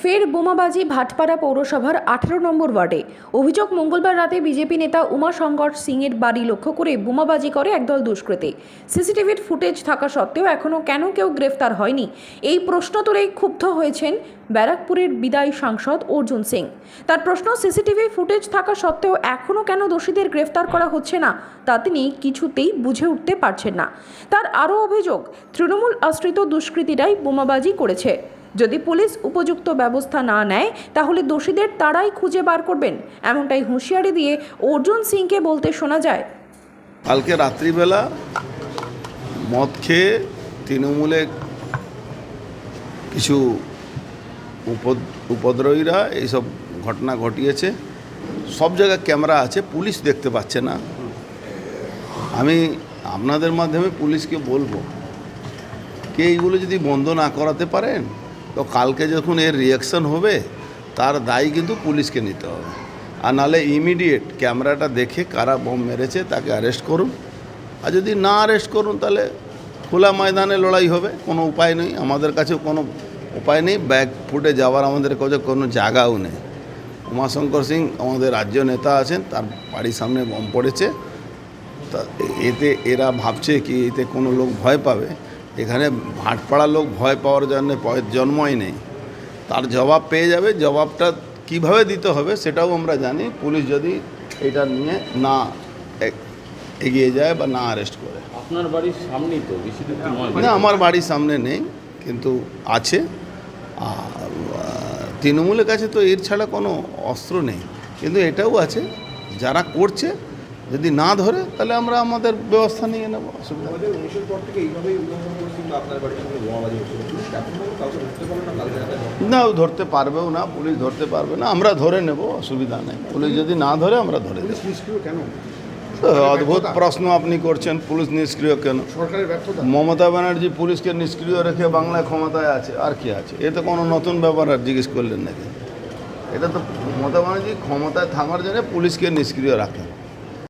ফের বোমাবাজি ভাটপাড়া পৌরসভার আঠেরো নম্বর ওয়ার্ডে। অভিযোগ মঙ্গলবার রাতে বিজেপি নেতা উমা উমাশঙ্কর সিংয়ের বাড়ি লক্ষ্য করে বোমাবাজি করে একদল দুষ্কৃতী। সিসিটিভির ফুটেজ থাকা সত্ত্বেও এখনও কেন কেউ গ্রেফতার হয়নি? এই প্রশ্ন তুলেই ক্ষুব্ধ হয়েছেন ব্যারাকপুরের বিদায়ী সাংসদ অর্জুন সিং। তার প্রশ্ন, সিসিটিভি ফুটেজ থাকা সত্ত্বেও এখনও কেন দোষীদের গ্রেফতার করা হচ্ছে না, তা তিনি কিছুতেই বুঝে উঠতে পারছেন না। তার আরও অভিযোগ, তৃণমূল আশ্রিত দুষ্কৃতীরাই বোমাবাজি করেছে। যদি পুলিশ উপযুক্ত ব্যবস্থা না নেয়, তাহলে দোষীদের তারাই খুঁজে বার করবেন। এমনটাই হুঁশিয়ারি দিয়ে অর্জুন সিংকে বলতে শোনা যায়। কালকে রাত্রিবেলা মদ খেয়ে তৃণমূলে কিছু উপদ- উপদ্রবীরা এইসব ঘটনা ঘটিয়েছে। সব জায়গায় ক্যামেরা আছে, পুলিশ দেখতে পাচ্ছে না। আমি আপনাদের মাধ্যমে পুলিশকে বলব, কে এইগুলো যদি বন্ধ না করাতে পারেন তো কালকে যখন এর রিয়াকশন হবে, তার দায়ী কিন্তু পুলিশকে নিতে হবে। আর নাহলে ইমিডিয়েট ক্যামেরাটা দেখে কারা বোম মেরেছে তাকে অ্যারেস্ট করুন। আর যদি না অ্যারেস্ট করুন, তাহলে খোলা ময়দানে লড়াই হবে, কোনো উপায় নেই। আমাদের কাছে কোনো উপায় নেই। ব্যাগ ফুটে যাওয়ার আমাদের কাছে কোনো জায়গাও নেই। উমাশঙ্কর সিং আমাদের রাজ্য নেতা আছেন, তার বাড়ির সামনে বোম পড়েছে। তা এতে এরা ভাবছে কি এতে কোনো লোক ভয় পাবে? এখানে ভাটপাড়া লোক ভয় পাওয়ার জন্য জন্মই নেই। তার জবাব পেয়ে যাবে জবাবটা কীভাবে দিতে হবে সেটাও আমরা জানি। পুলিশ যদি এটা নিয়ে না এগিয়ে যায় বা না অ্যারেস্ট করে। আপনার বাড়ির সামনেই তো বেশি দূর না আমার বাড়ির সামনে নেই কিন্তু আছে। তৃণমূলের কাছে তো এর ছাড়া কোনো অস্ত্র নেই। কিন্তু এটাও আছে যারা করছে যদি না ধরে তাহলে আমরা আমাদের ব্যবস্থা নিয়ে নেব অসুবিধা না ধরতে পারবেও না পুলিশ ধরতে পারবে না আমরা ধরে নেব অসুবিধা নেই। পুলিশ যদি না ধরে আমরা ধরে কেন? অদ্ভুত প্রশ্ন আপনি করছেন পুলিশ নিষ্ক্রিয় কেন? মমতা ব্যানার্জি পুলিশকে নিষ্ক্রিয় রেখে বাংলায় ক্ষমতায় আছে আর কি আছে? এ তো কোনো নতুন ব্যাপার আর জিজ্ঞেস করলেন নাকি? এটা তো মমতা ব্যানার্জি ক্ষমতায় থাকার জন্য পুলিশকে নিষ্ক্রিয় রাখেন।